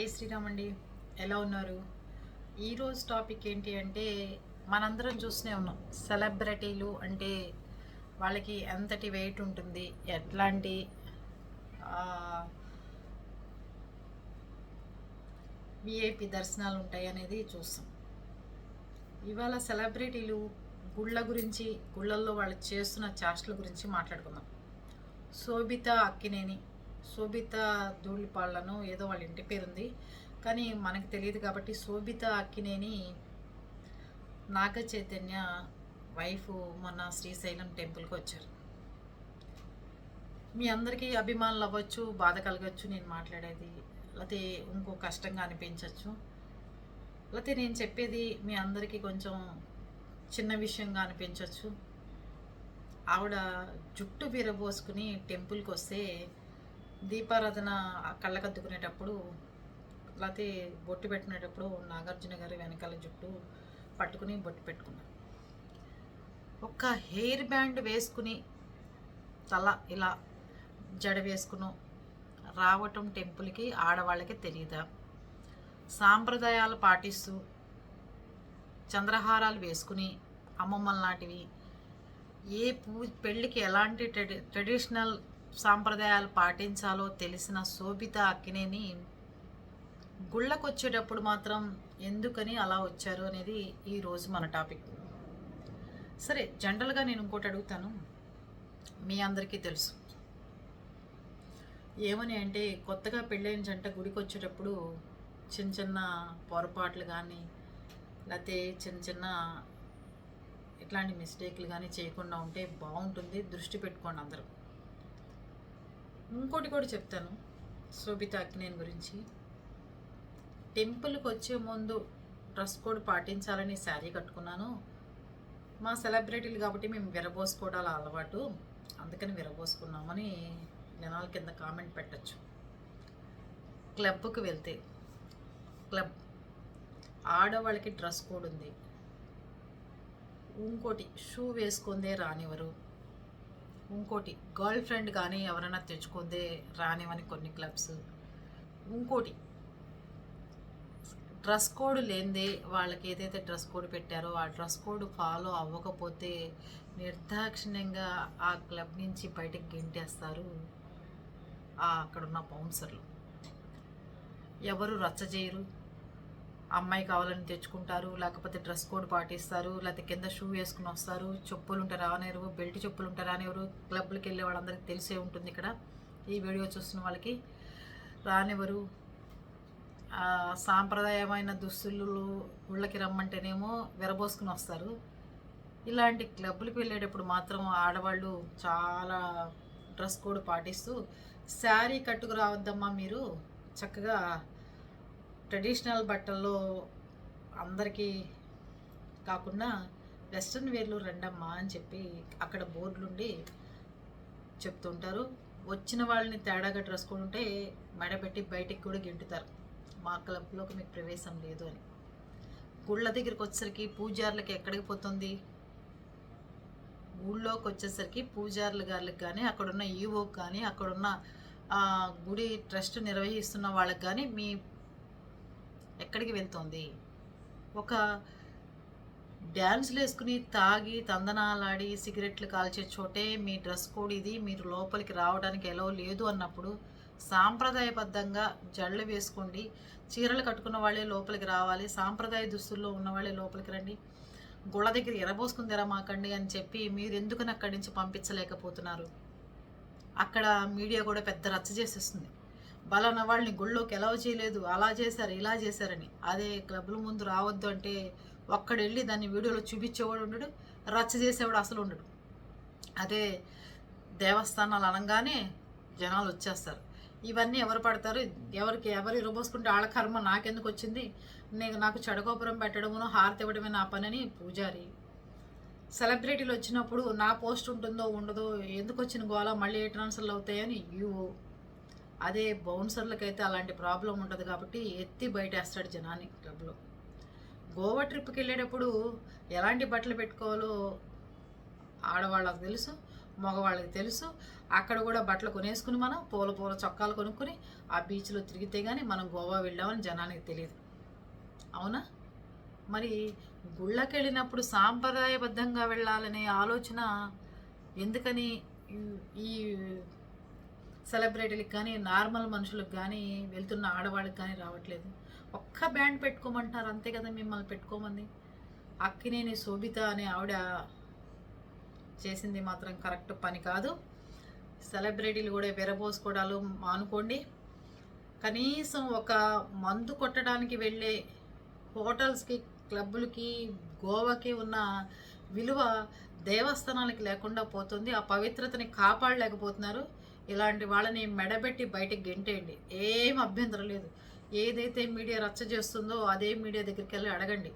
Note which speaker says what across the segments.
Speaker 1: జై శ్రీరామ్ అండి ఎలా ఉన్నారు? ఈరోజు టాపిక్ ఏంటి అంటే మనందరం చూస్తూనే ఉన్నాం. సెలబ్రిటీలు అంటే వాళ్ళకి ఎంతటి వెయిట్ ఉంటుంది ఎట్లాంటి విఐపి దర్శనాలు ఉంటాయి అనేది చూస్తాం. ఇవాళ సెలబ్రిటీలు గుళ్ళ గురించి గుళ్ళల్లో వాళ్ళు చేస్తున్న చేష్టల గురించి మాట్లాడుకుందాం. శోభిత అక్కినేని శోభిత ధూళిపాళ్ళను ఏదో వాళ్ళ ఇంటి పేరుంది. కానీ మనకు తెలియదు కాబట్టి శోభిత అక్కినేని నాగ చైతన్య వైఫ్ మొన్న శ్రీశైలం టెంపుల్కి వచ్చారు. మీ అందరికీ అభిమానులు అవ్వచ్చు బాధ కలగచ్చు నేను మాట్లాడేది. లేకపోతే ఇంకో కష్టంగా అనిపించవచ్చు లేకపోతే నేను చెప్పేది మీ అందరికీ కొంచెం చిన్న విషయంగా అనిపించవచ్చు ఆవిడ జుట్టు విరబోసుకుని టెంపుల్కి వస్తే దీపారాధన కళ్ళకద్దుకునేటప్పుడు లేకపోతే బొట్టు పెట్టినప్పుడు నాగార్జున గారి వెనకాల జుట్టు పట్టుకుని బొట్టు పెట్టుకున్నాను ఒక్క హెయిర్ బ్యాండ్ వేసుకుని తల ఇలా జడ వేసుకుని రావటం టెంపుల్కి ఆడవాళ్ళకి తెలియదా సాంప్రదాయాలు పాటిస్తూ చంద్రహారాలు వేసుకుని అమ్మమ్మల లాంటివి ఏ పూ పెళ్ళికి ఎలాంటి ట్రెడి ట్రెడిషనల్ సాంప్రదాయాలు పాటించాలో తెలిసిన శోభిత అక్కినేని గుళ్ళకొచ్చేటప్పుడు మాత్రం ఎందుకని అలా వచ్చారు అనేది ఈరోజు మన టాపిక్. సరే జనరల్గా నేను ఇంకోటి అడుగుతాను. మీ అందరికీ తెలుసు. ఏమని అంటే కొత్తగా పెళ్ళైన జంట గుడికి వచ్చేటప్పుడు చిన్న చిన్న పొరపాట్లు కానీ లేకపోతే చిన్న చిన్న ఇట్లాంటి మిస్టేక్లు కానీ చేయకుండా ఉంటే బాగుంటుంది. దృష్టి పెట్టుకోండి అందరూ. ఇంకోటి కూడా చెప్తాను శోభిత అక్కినేని గురించి. టెంపుల్కి వచ్చే ముందు డ్రెస్ కోడ్ పాటించాలని శారీ కట్టుకున్నాను. మా సెలబ్రిటీలు కాబట్టి మేము విరబోసుకోవడాల అలవాటు. అందుకని విరబోసుకున్నామని జనాల కింద కామెంట్ పెట్టచ్చు. క్లబ్కి వెళ్తే క్లబ్ ఆడవాళ్ళకి డ్రెస్ కోడ్ ఉంది. ఇంకోటి షూ వేసుకుందే రానివ్వరు. ఇంకోటి గర్ల్ ఫ్రెండ్ కానీ ఎవరైనా తెచ్చుకుందే రానివని కొన్ని క్లబ్స్. ఇంకోటి డ్రెస్ కోడ్ లేనిదే వాళ్ళకి ఏదైతే డ్రెస్ కోడ్ పెట్టారో ఆ డ్రెస్ కోడ్ ఫాలో అవ్వకపోతే నిర్దాక్షిణ్యంగా ఆ క్లబ్ నుంచి బయటకు గెంటేస్తారు అక్కడున్న బౌన్సర్లు. ఎవరు రచ్చ చేయరు. అమ్మాయి కావాలని తెచ్చుకుంటారు లేకపోతే డ్రెస్ కోడ్ పాటిస్తారు లేకపోతే కింద షూ వేసుకుని వస్తారు చెప్పులు ఉంటే రానేరు బెల్ట్ చెప్పులు ఉంటే రానివ్వరు క్లబ్లకి వెళ్ళే వాళ్ళందరికీ తెలిసే ఉంటుంది ఇక్కడ. ఈ వీడియో చూస్తున్న వాళ్ళకి రానివ్వరు. సాంప్రదాయమైన దుస్తులు ఊళ్ళకి రమ్మంటేనేమో విరబోసుకుని వస్తారు. ఇలాంటి క్లబ్లకు వెళ్ళేటప్పుడు మాత్రం ఆడవాళ్ళు చాలా డ్రెస్ కోడ్ పాటిస్తూ శారీ కట్టుకు రావద్దమ్మా మీరు చక్కగా ట్రెడిషనల్ బట్టల్లో అందరికీ కాకుండా వెస్ట్రన్ వేర్లు రండమ్మా అని చెప్పి అక్కడ బోర్డులుండి చెప్తుంటారు. వచ్చిన వాళ్ళని తేడాగా డ్రెస్ కొంటే ఉంటే మెడపెట్టి బయటికి కూడా గెంటుతారు. మా క్లబ్లోకి మీకు ప్రవేశం లేదు అని. గుళ్ళ దగ్గరికి వచ్చేసరికి పూజారులకి ఎక్కడికి పోతుంది? ఊళ్ళోకి వచ్చేసరికి పూజారుల గారికి కానీ అక్కడున్న ఈవోకి కానీ అక్కడున్న గుడి ట్రస్ట్ నిర్వహిస్తున్న వాళ్ళకి కానీ మీ ఎక్కడికి వెళ్తుంది? ఒక డ్యాన్స్లు వేసుకుని తాగి తందనాలాడి సిగరెట్లు కాల్చే చోటే మీ డ్రెస్ కోడ్ ఇది మీరు లోపలికి రావడానికి ఎలా లేదు అన్నప్పుడు సాంప్రదాయబద్ధంగా జళ్ళు వేసుకోండి. చీరలు కట్టుకున్న వాళ్ళే లోపలికి రావాలి. సాంప్రదాయ దుస్తుల్లో ఉన్న వాళ్ళే లోపలికి రండి. గుళ్ళ దగ్గర ఎరబోసుకుని తెరమాకండి అని చెప్పి మీరు ఎందుకని అక్కడి నుంచి పంపించలేకపోతున్నారు? అక్కడ మీడియా కూడా పెద్ద రచ్చ చేసేస్తుంది. బలాన వాళ్ళని గుళ్ళోకి ఎలా చేయలేదు అలా చేశారు ఇలా చేశారని. అదే క్లబ్ల ముందు రావద్దు అంటే ఒక్కడెళ్ళి దాన్ని వీడియోలో చూపించేవాడు ఉండడు రచ్చ చేసేవాడు అసలు ఉండడు. అదే దేవస్థానాలు అనగానే జనాలు వచ్చేస్తారు. ఇవన్నీ ఎవరు పడతారు? ఎవరికి ఎవరు ఇరబోసుకుంటే వాళ్ళ కర్మ నాకెందుకు వచ్చింది? నేను నాకు చెడగోపురం పెట్టడమును హారతి ఇవ్వడమే నా పనని పూజారి. సెలబ్రిటీలు వచ్చినప్పుడు నా పోస్ట్ ఉంటుందో ఉండదో ఎందుకు వచ్చిన గోళ మళ్ళీ ఏ ట్రాన్స్ఫర్లు అవుతాయని యూ అదే బౌన్సర్లకైతే అలాంటి ప్రాబ్లం ఉంటుంది కాబట్టి ఎత్తి బయటేస్తాడు జనాన్ని క్లబ్లో. గోవా ట్రిప్కి వెళ్ళేటప్పుడు ఎలాంటి బట్టలు పెట్టుకోవాలో ఆడవాళ్ళకి తెలుసు మగవాళ్ళకి తెలుసు. అక్కడ కూడా బట్టలు కొనేసుకుని మనం పూల పూల చొక్కాలు కొనుక్కుని ఆ బీచ్లో తిరిగితే కానీ మనం గోవా వెళ్ళామని జనానికి తెలియదు. అవునా? మరి గుళ్ళకి వెళ్ళినప్పుడు సాంప్రదాయబద్ధంగా వెళ్ళాలనే ఆలోచన ఎందుకని ఈ సెలబ్రిటీలకు కానీ నార్మల్ మనుషులకు కానీ వెళ్తున్న ఆడవాళ్ళకి కానీ రావట్లేదు. ఒక్క బ్యాండ్ పెట్టుకోమంటున్నారు అంతే కదా మిమ్మల్ని పెట్టుకోమంది. అక్కినేని శోభిత అనే ఆవిడ చేసింది మాత్రం కరెక్ట్ పని కాదు. సెలబ్రిటీలు కూడా విరబోసుకోవడాలు మానుకోండి. కనీసం ఒక మందు కొట్టడానికి వెళ్ళే హోటల్స్కి క్లబ్బులకి గోవాకి ఉన్న విలువ దేవస్థానాలకి లేకుండా పోతుంది. ఆ పవిత్రతని కాపాడలేకపోతున్నారు. ఇలాంటి వాళ్ళని మెడబెట్టి బయటకు గెంటేయండి. ఏం అభ్యంతరం లేదు. ఏదైతే మీడియా రచ్చ చేస్తుందో అదే మీడియా దగ్గరికి వెళ్ళి అడగండి.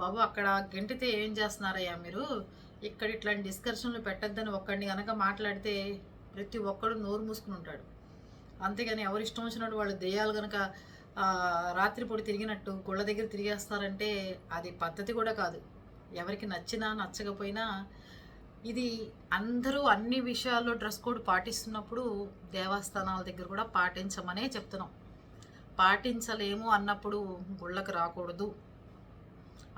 Speaker 1: బాబు అక్కడ గెంటితే ఏం చేస్తున్నారయ్యా మీరు? ఇక్కడ ఇట్లాంటి డిస్కషన్లు పెట్టద్దని ఒక్కడిని కనుక మాట్లాడితే ప్రతి ఒక్కడు నోరు మూసుకుని ఉంటాడు. అంతేగాని ఎవరు ఇష్టం వచ్చినట్టు వాళ్ళు దెయ్యాలు కనుక రాత్రిపూట తిరిగినట్టు గుళ్ళ దగ్గర తిరిగేస్తారంటే అది పద్ధతి కూడా కాదు. ఎవరికి నచ్చినా నచ్చకపోయినా ఇది అందరూ అన్ని విషయాల్లో డ్రెస్ కోడ్ పాటిస్తున్నప్పుడు దేవస్థానాల దగ్గర కూడా పాటించమనే చెప్తున్నాం. పాటించలేము అన్నప్పుడు గుళ్ళకు రాకూడదు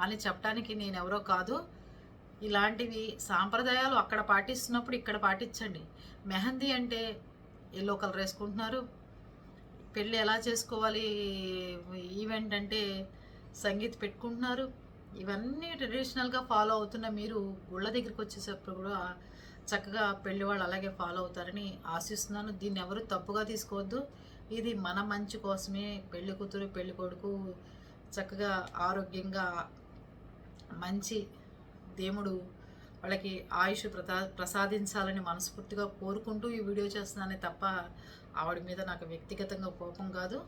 Speaker 1: అని చెప్పడానికి నేను ఎవరో కాదు. ఇలాంటివి సాంప్రదాయాలు అక్కడ పాటిస్తున్నప్పుడు ఇక్కడ పాటించండి. మెహందీ అంటే ఎల్లో కలర్ వేసుకుంటున్నారు. పెళ్ళి ఎలా చేసుకోవాలి? ఈవెంట్ అంటే సంగీత్ పెట్టుకుంటున్నారు. ఇవన్నీ ట్రెడిషనల్గా ఫాలో అవుతున్న మీరు గుళ్ళ దగ్గరికి వచ్చేటప్పుడు కూడా చక్కగా పెళ్ళి వాళ్ళు అలాగే ఫాలో అవుతారని ఆశిస్తున్నాను. దీన్ని ఎవరు తప్పుగా తీసుకోవద్దు. ఇది మన మంచి కోసమే. పెళ్ళి కూతురు పెళ్ళి కొడుకు చక్కగా ఆరోగ్యంగా మంచి దేవుడు వాళ్ళకి ఆయుష్ ప్రసా ప్రసాదించాలని మనస్ఫూర్తిగా కోరుకుంటూ ఈ వీడియో చేస్తున్నానే తప్ప ఆవిడ మీద నాకు వ్యక్తిగతంగా కోపం కాదు.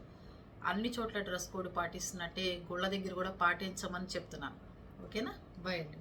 Speaker 1: అన్ని చోట్ల డ్రెస్ కోడ్ పాటిస్తున్నట్టే గుళ్ళ దగ్గర కూడా పాటించమని చెప్తున్నాను. ఓకేనా? బాయ్ అండి.